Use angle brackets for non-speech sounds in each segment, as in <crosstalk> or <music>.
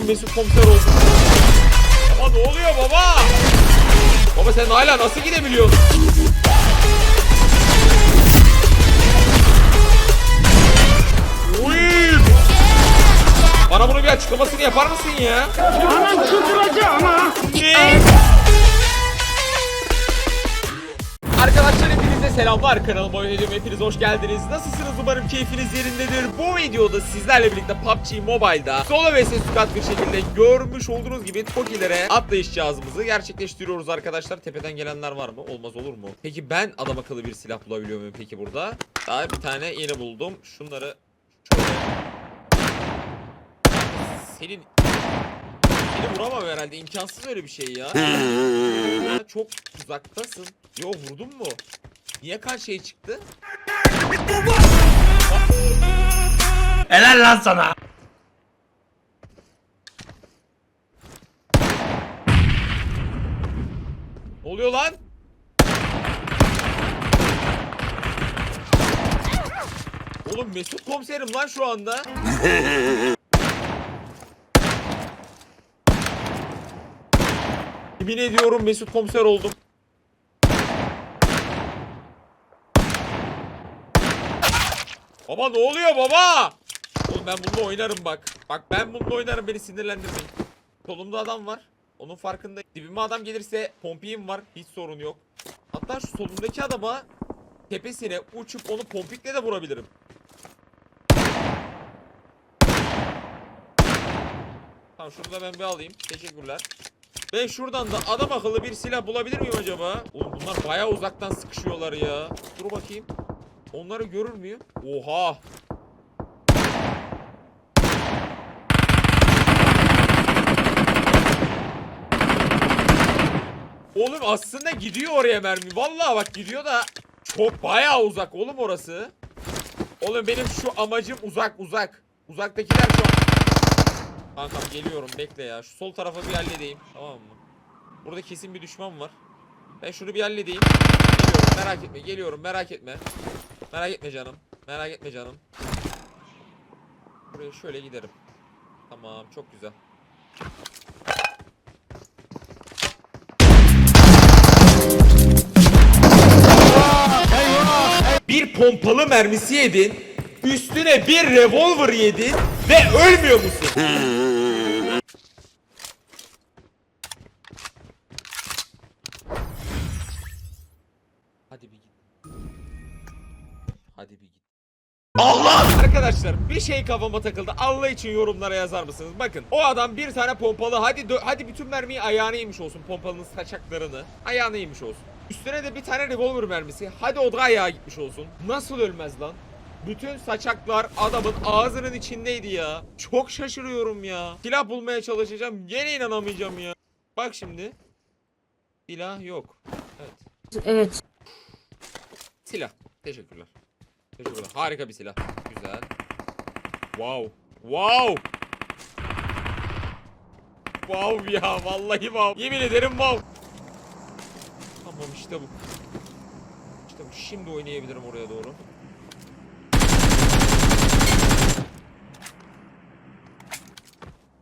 ediyorum Mesut komiser oldum. Baba ne oluyor baba? Baba sen hala nasıl gidebiliyorsun? Uy! Bana bunun bir açıklamasını yapar mısın ya? Anam çıldıracağım ha. Arkadaşlar selamlar kanalıma oyun ediyorum hepiniz hoş geldiniz Nasılsınız umarım keyfiniz yerindedir Bu videoda sizlerle birlikte PUBG Mobile'da Solo vs squad bir şekilde görmüş olduğunuz gibi Tokilere atlayış cihazımızı gerçekleştiriyoruz arkadaşlar Tepeden gelenler var mı? Olmaz olur mu? Peki ben adam akıllı bir silah bulabiliyor muyum peki burada? Daha bir tane yeni buldum Şunları şöyle Senin Seni vuramam herhalde imkansız öyle bir şey ya Ha, <laughs> Çok uzaktasın. Yo vurdun mu? Niye karşıya çıktı? Helal lan sana. Ne oluyor lan? Oğlum Mesut komiserim lan şu anda. <laughs> Yemin ediyorum Mesut komiser oldum. Baba ne oluyor baba? Oğlum ben bununla oynarım bak. Bak ben bununla oynarım beni sinirlendirmeyin. Solumda adam var. Onun farkında. Dibime adam gelirse pompiyim var. Hiç sorun yok. Hatta şu solumdaki adama tepesine uçup onu pompikle de vurabilirim. Tamam şunu da ben bir alayım. Teşekkürler. Ben şuradan da adam akıllı bir silah bulabilir miyim acaba? Oğlum bunlar bayağı uzaktan sıkışıyorlar ya. Dur bakayım. Onları görür müyüm? Oha. Oğlum aslında gidiyor oraya mermi. Vallahi bak gidiyor da çok bayağı uzak oğlum orası. Oğlum benim şu amacım uzak uzak. Uzaktakiler şu an. Kankam geliyorum bekle ya. Şu sol tarafı bir halledeyim. Tamam mı? Burada kesin bir düşman var. Ben şunu bir halledeyim. Merak etme. Geliyorum merak etme. Merak etme canım. Merak etme canım. Buraya şöyle giderim. Tamam çok güzel. Bir pompalı mermisi yedin. Üstüne bir revolver yedin ve ölmüyor musun? Bir şey kafama takıldı. Allah için yorumlara yazar mısınız? Bakın o adam bir tane pompalı hadi hadi bütün mermiyi ayağına yemiş olsun pompalının saçaklarını. Ayağına yemiş olsun. Üstüne de bir tane revolver mermisi. Hadi o da ayağa gitmiş olsun. Nasıl ölmez lan? Bütün saçaklar adamın ağzının içindeydi ya. Çok şaşırıyorum ya. Silah bulmaya çalışacağım. Gene inanamayacağım ya. Bak şimdi. Silah yok. Evet. Evet. Silah. Teşekkürler. Teşekkürler. Harika bir silah. Güzel. Wow. Wow. Wow ya vallahi wow. Yemin ederim wow. Tamam işte bu. İşte bu. Şimdi oynayabilirim oraya doğru.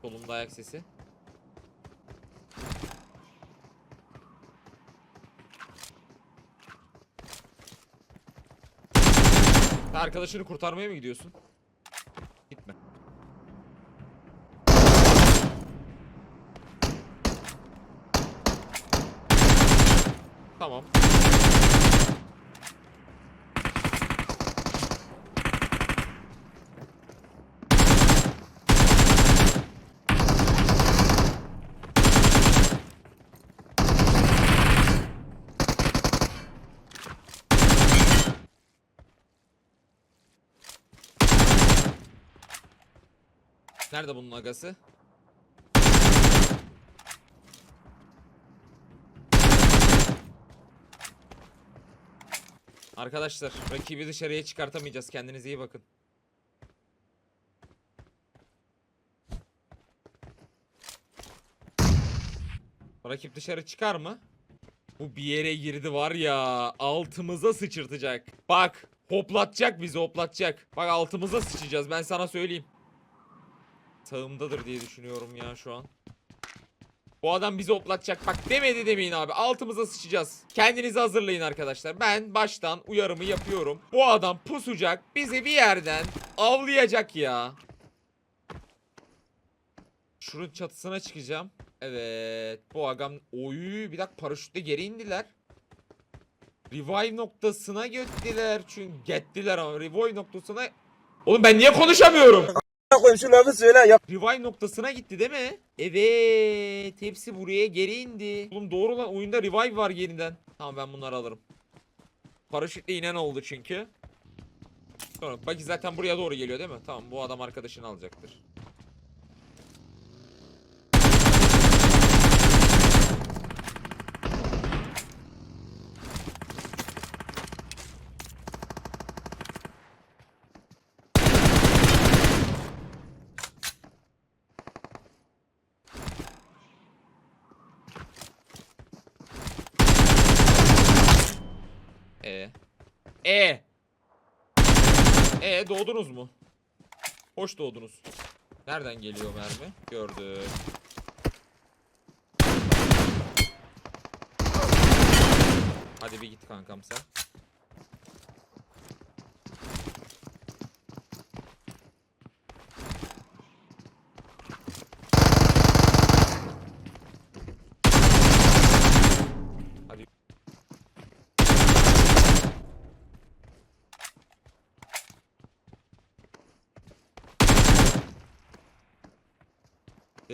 Solumda ayak sesi. Arkadaşını kurtarmaya mı gidiyorsun? Tamam. Nerede bunun agası? Arkadaşlar rakibi dışarıya çıkartamayacağız. Kendinize iyi bakın. Rakip dışarı çıkar mı? Bu bir yere girdi var ya altımıza sıçırtacak. Bak hoplatacak bizi hoplatacak. Bak altımıza sıçacağız ben sana söyleyeyim. Sağımdadır diye düşünüyorum ya şu an. Bu adam bizi oplatacak. Bak demedi demeyin abi. Altımıza sıçacağız. Kendinizi hazırlayın arkadaşlar. Ben baştan uyarımı yapıyorum. Bu adam pusacak. Bizi bir yerden avlayacak ya. Şunun çatısına çıkacağım. Evet. Bu agam... Oy bir dakika paraşütle geri indiler. Revive noktasına göttiler çünkü gettiler ama revive noktasına Oğlum ben niye konuşamıyorum? Koyayım şu lafı söyle yap. Revive noktasına gitti değil mi? Evet. Hepsi buraya geri indi. Oğlum doğru lan oyunda revive var yeniden. Tamam ben bunları alırım. Paraşütle inen oldu çünkü. Sonra bak zaten buraya doğru geliyor değil mi? Tamam bu adam arkadaşını alacaktır. E. E. E doğdunuz mu? Hoş doğdunuz. Nereden geliyor mermi? Gördüm. Hadi bir git kankam sen.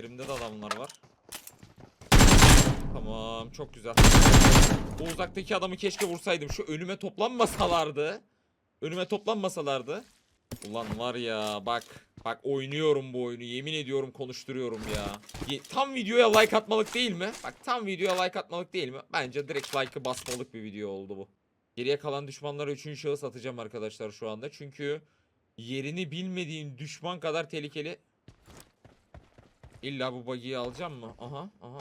Elimde de adamlar var. Tamam çok güzel. O uzaktaki adamı keşke vursaydım. Şu önüme toplanmasalardı. Önüme toplanmasalardı. Ulan var ya bak. Bak oynuyorum bu oyunu. Yemin ediyorum konuşturuyorum ya. Tam videoya like atmalık değil mi? Bak tam videoya like atmalık değil mi? Bence direkt like'ı basmalık bir video oldu bu. Geriye kalan düşmanlara üçüncü şahıs atacağım arkadaşlar şu anda. Çünkü yerini bilmediğin düşman kadar tehlikeli. İlla bu buggy'yi alacağım mı? Aha aha.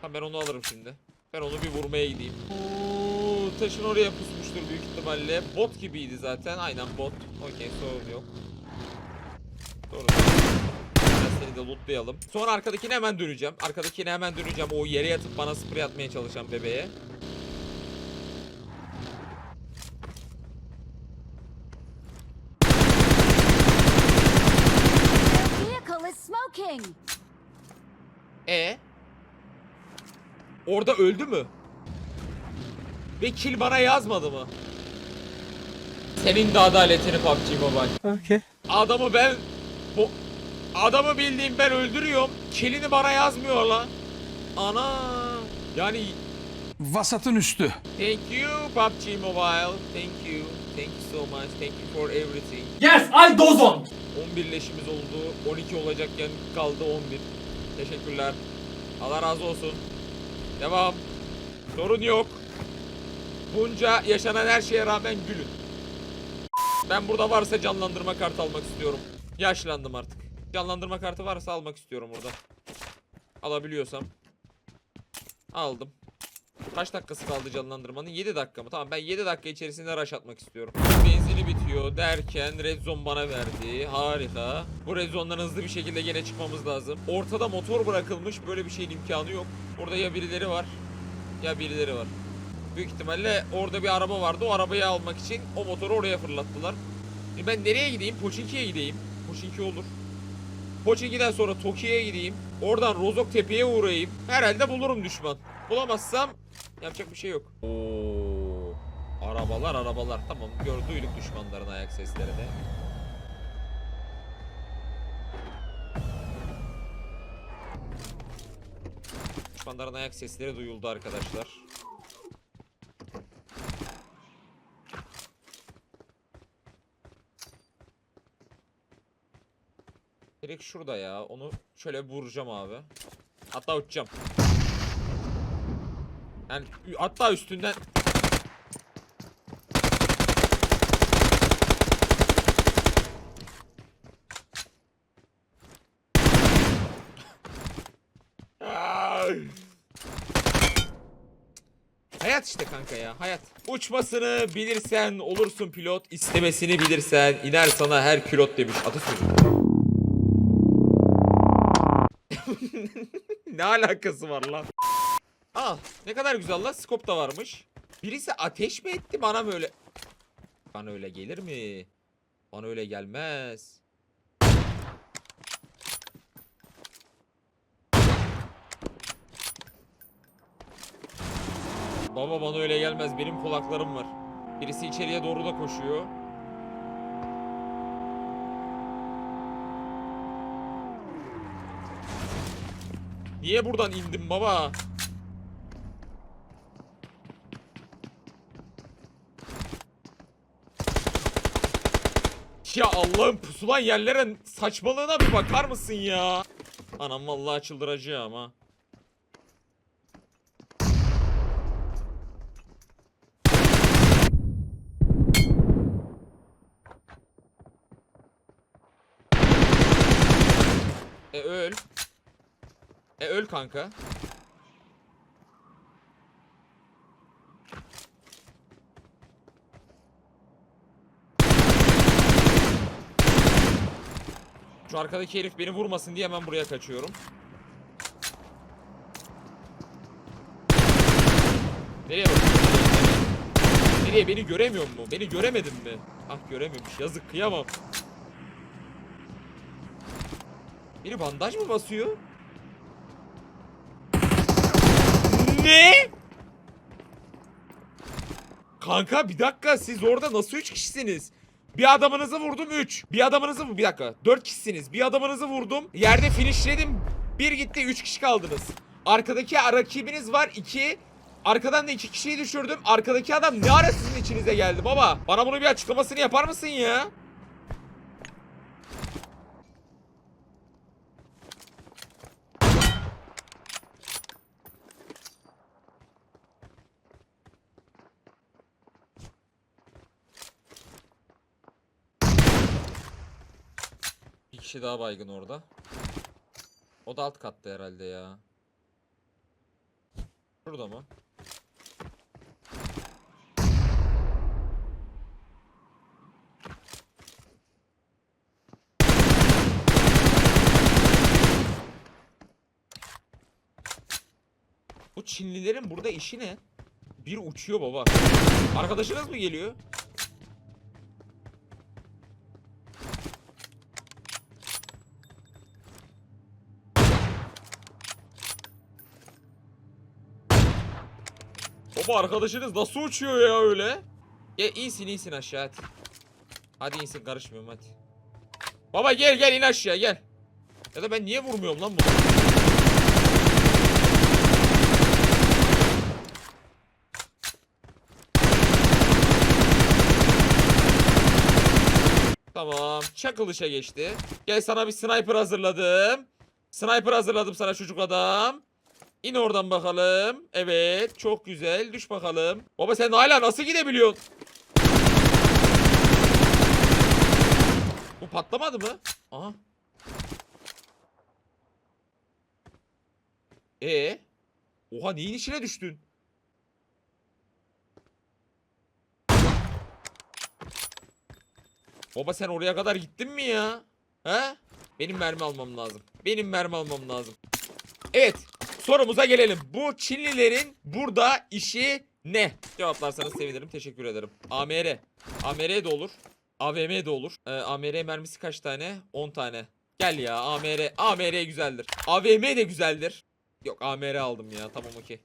Tamam ben onu alırım şimdi. Ben onu bir vurmaya gideyim. Oo, taşın oraya pusmuştur büyük ihtimalle. Bot gibiydi zaten. Aynen bot. Okey sorun yok. Ben seni de lootlayalım. Sonra arkadakine hemen döneceğim. Arkadakine hemen döneceğim. O yere yatıp bana sprey atmaya çalışan bebeğe. İs smoking. E Orada öldü mü? Ve kill bana yazmadı mı? Senin de adaletini PUBG Mobile. Okey. Adamı ben bu adamı bildiğim ben öldürüyorum. Killini bana yazmıyor lan. Ana. Yani Vasatın üstü. thank you PUBG Mobile. Thank you. Thank you so much. Thank you for everything. Yes, I dozon. 11 leşimiz oldu. 12 olacakken kaldı 11. Teşekkürler. Allah razı olsun. Devam. Sorun yok. Bunca yaşanan her şeye rağmen gülün. Ben burada varsa canlandırma kartı almak istiyorum. Yaşlandım artık. Canlandırma kartı varsa almak istiyorum burada. Alabiliyorsam. Aldım. Kaç dakikası kaldı canlandırmanın? 7 dakika mı? Tamam ben 7 dakika içerisinde rush atmak istiyorum. Benzini bitiyor derken red zone bana verdi. Harika. Bu red zone'dan hızlı bir şekilde gene çıkmamız lazım. Ortada motor bırakılmış. Böyle bir şeyin imkanı yok. Orada ya birileri var ya birileri var. Büyük ihtimalle orada bir araba vardı. O arabayı almak için o motoru oraya fırlattılar. E ben nereye gideyim? Poçinki'ye gideyim. Poçinki olur. Poçinki'den sonra Toki'ye gideyim. Oradan Rozok Tepe'ye uğrayayım. Herhalde bulurum düşman. Bulamazsam yapacak bir şey yok. Oo. Arabalar arabalar. Tamam gör düşmanların ayak seslerini. Düşmanların ayak sesleri duyuldu arkadaşlar. Direkt şurada ya. Onu şöyle vuracağım abi. Hatta uçacağım. Yani hatta üstünden Hayat işte kanka ya hayat. Uçmasını bilirsen olursun pilot. istemesini bilirsen iner sana her külot demiş atasözü. <laughs> ne alakası var lan? Aa ne kadar güzel lan skop da varmış. Birisi ateş mi etti bana mı öyle? Bana öyle gelir mi? Bana öyle gelmez. Baba bana öyle gelmez. Benim kulaklarım var. Birisi içeriye doğru da koşuyor. Niye buradan indim baba? Ya Allah'ım pusulan yerlere saçmalığına bir bakar mısın ya? Anam vallahi çıldıracağım ha. E öl. E öl kanka. Şu arkadaki herif beni vurmasın diye hemen buraya kaçıyorum. Nereye bakıyorsun? Nereye beni göremiyor mu? Beni göremedin mi? Ah görememiş. Yazık kıyamam. Biri bandaj mı basıyor? Ne? Kanka bir dakika siz orada nasıl 3 kişisiniz? Bir adamınızı vurdum 3. Bir adamınızı bir dakika. 4 kişisiniz. Bir adamınızı vurdum. Yerde finishledim. Bir gitti 3 kişi kaldınız. Arkadaki rakibiniz var 2. Arkadan da 2 kişiyi düşürdüm. Arkadaki adam ne ara sizin içinize geldi baba? Bana bunu bir açıklamasını yapar mısın ya? Kişi daha baygın orada. O da alt katta herhalde ya. Şurada mı? Bu Çinlilerin burada işi ne? Bir uçuyor baba. Arkadaşınız mı geliyor? Baba arkadaşınız nasıl uçuyor ya öyle? Gel insin insin aşağı hadi. Hadi insin karışmıyorum hadi. Baba gel gel in aşağı gel. Ya da ben niye vurmuyorum lan bunu? Tamam. Çakılışa geçti. Gel sana bir sniper hazırladım. Sniper hazırladım sana çocuk adam. İn oradan bakalım. Evet. Çok güzel. Düş bakalım. Baba sen hala nasıl gidebiliyorsun? Bu patlamadı mı? Aha. E Oha neyin içine düştün? Baba sen oraya kadar gittin mi ya? He? Benim mermi almam lazım. Benim mermi almam lazım. Evet. Sorumuza gelelim. Bu Çinlilerin burada işi ne? Cevaplarsanız sevinirim. Teşekkür ederim. AMR. AMR de olur. AVM de olur. Ee, AMR mermisi kaç tane? 10 tane. Gel ya AMR. AMR güzeldir. AVM de güzeldir. Yok AMR aldım ya. Tamam okey.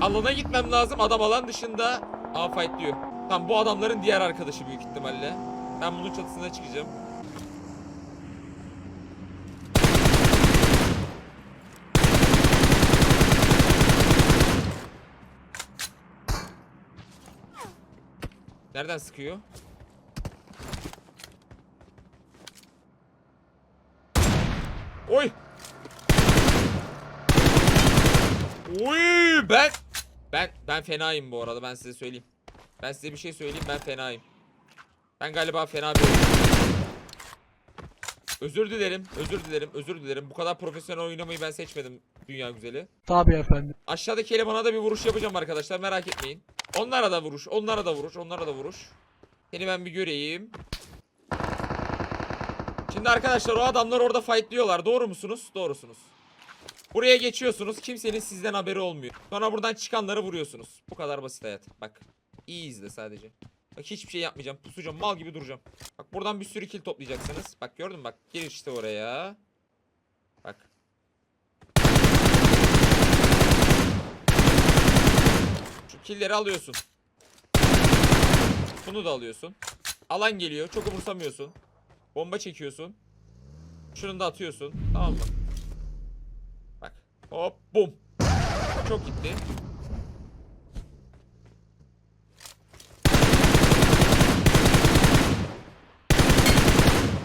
Alana gitmem lazım. Adam alan dışında A fight diyor. Tamam bu adamların diğer arkadaşı büyük ihtimalle. Ben bunun çatısına çıkacağım. Nereden sıkıyor? Oy! Oy! Ben ben ben fenayım bu arada ben size söyleyeyim. Ben size bir şey söyleyeyim ben fenayım. Ben galiba fena bir Özür dilerim, özür dilerim, özür dilerim. Bu kadar profesyonel oynamayı ben seçmedim. dünya güzeli. Tabii efendim. Aşağıdaki elemana da bir vuruş yapacağım arkadaşlar merak etmeyin. Onlara da vuruş, onlara da vuruş, onlara da vuruş. Seni ben bir göreyim. Şimdi arkadaşlar o adamlar orada fightlıyorlar. Doğru musunuz? Doğrusunuz. Buraya geçiyorsunuz. Kimsenin sizden haberi olmuyor. Sonra buradan çıkanları vuruyorsunuz. Bu kadar basit hayat. Bak. iyi izle sadece. Bak hiçbir şey yapmayacağım. Pusacağım. Mal gibi duracağım. Bak buradan bir sürü kill toplayacaksınız. Bak gördün mü? Bak. Gir işte oraya. Bak. Şu killleri alıyorsun. Bunu da alıyorsun. Alan geliyor. Çok umursamıyorsun. Bomba çekiyorsun. Şunu da atıyorsun. Tamam mı? Bak. Hop bum. Çok gitti.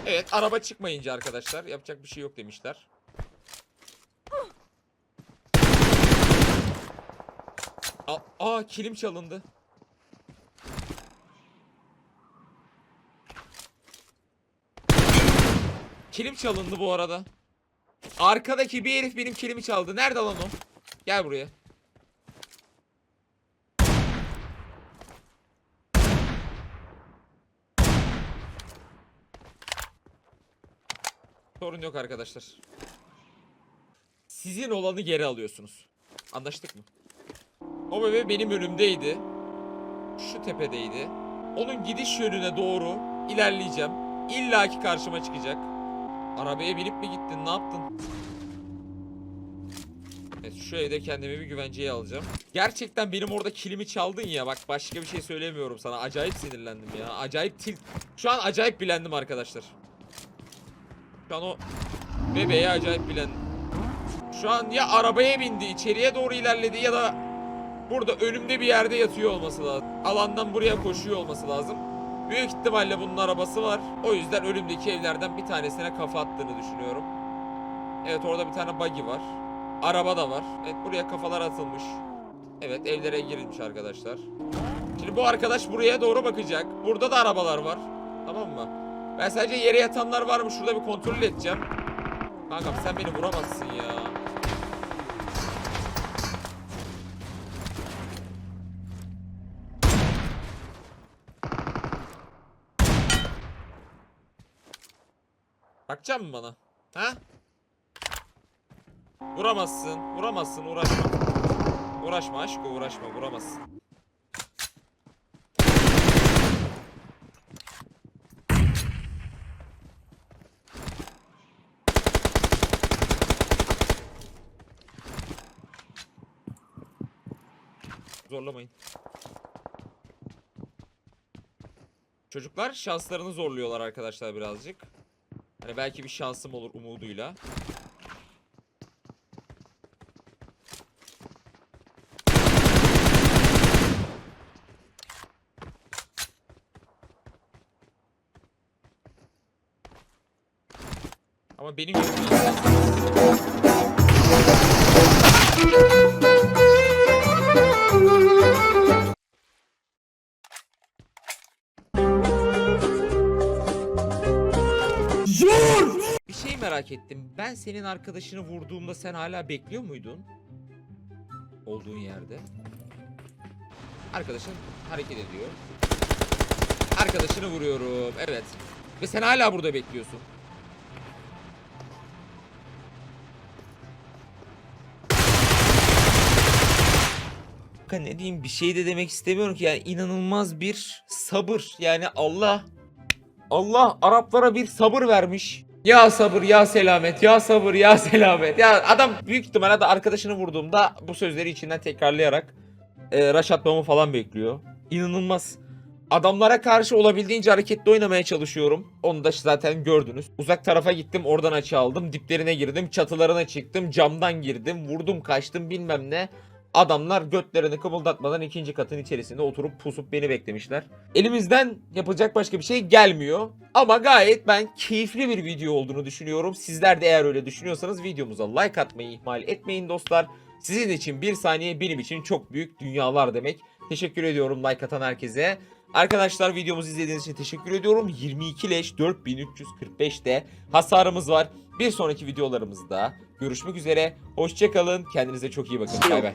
Evet araba çıkmayınca arkadaşlar yapacak bir şey yok demişler. Aa, kilim çalındı. Kilim çalındı bu arada. Arkadaki bir herif benim kilimi çaldı. Nerede lan o? Gel buraya. Sorun yok arkadaşlar. Sizin olanı geri alıyorsunuz. Anlaştık mı? O bebe benim önümdeydi. Şu tepedeydi. Onun gidiş yönüne doğru ilerleyeceğim. İlla ki karşıma çıkacak. Arabaya binip mi gittin? Ne yaptın? Evet şu evde kendimi bir güvenceye alacağım. Gerçekten benim orada kilimi çaldın ya. Bak başka bir şey söylemiyorum sana. Acayip sinirlendim ya. Acayip tilt. Şu an acayip bilendim arkadaşlar. Şu an o bebeğe acayip bilendim. Şu an ya arabaya bindi, içeriye doğru ilerledi ya da burada önümde bir yerde yatıyor olması lazım. Alandan buraya koşuyor olması lazım. Büyük ihtimalle bunun arabası var. O yüzden önümdeki evlerden bir tanesine kafa attığını düşünüyorum. Evet orada bir tane buggy var. Araba da var. Evet buraya kafalar atılmış. Evet evlere girilmiş arkadaşlar. Şimdi bu arkadaş buraya doğru bakacak. Burada da arabalar var. Tamam mı? Ben sadece yere yatanlar var mı şurada bir kontrol edeceğim. Kankam sen beni vuramazsın ya. Bakacak mısın bana? Ha? Vuramazsın. Vuramazsın. Uğraşma. Uğraşma aşkı uğraşma. Vuramazsın. Zorlamayın. Çocuklar şanslarını zorluyorlar arkadaşlar birazcık. Hani belki bir şansım olur umuduyla. Ama benim yorumum merak ettim. Ben senin arkadaşını vurduğumda sen hala bekliyor muydun? Olduğun yerde. Arkadaşın hareket ediyor. Arkadaşını vuruyorum. Evet. Ve sen hala burada bekliyorsun. Ne diyeyim bir şey de demek istemiyorum ki yani inanılmaz bir sabır yani Allah Allah Araplara bir sabır vermiş. Ya sabır ya selamet ya sabır ya selamet. Ya adam büyük ihtimalle de arkadaşını vurduğumda bu sözleri içinden tekrarlayarak e, rush atmamı falan bekliyor. İnanılmaz. Adamlara karşı olabildiğince hareketli oynamaya çalışıyorum. Onu da zaten gördünüz. Uzak tarafa gittim oradan açı aldım. Diplerine girdim çatılarına çıktım camdan girdim vurdum kaçtım bilmem ne. Adamlar götlerini kımıldatmadan ikinci katın içerisinde oturup pusup beni beklemişler. Elimizden yapılacak başka bir şey gelmiyor. Ama gayet ben keyifli bir video olduğunu düşünüyorum. Sizler de eğer öyle düşünüyorsanız videomuza like atmayı ihmal etmeyin dostlar. Sizin için bir saniye benim için çok büyük dünyalar demek. Teşekkür ediyorum like atan herkese. Arkadaşlar videomuzu izlediğiniz için teşekkür ediyorum. 22 leş 4345'te hasarımız var. Bir sonraki videolarımızda Görüşmek üzere. Hoşçakalın. Kendinize çok iyi bakın. Bay bay.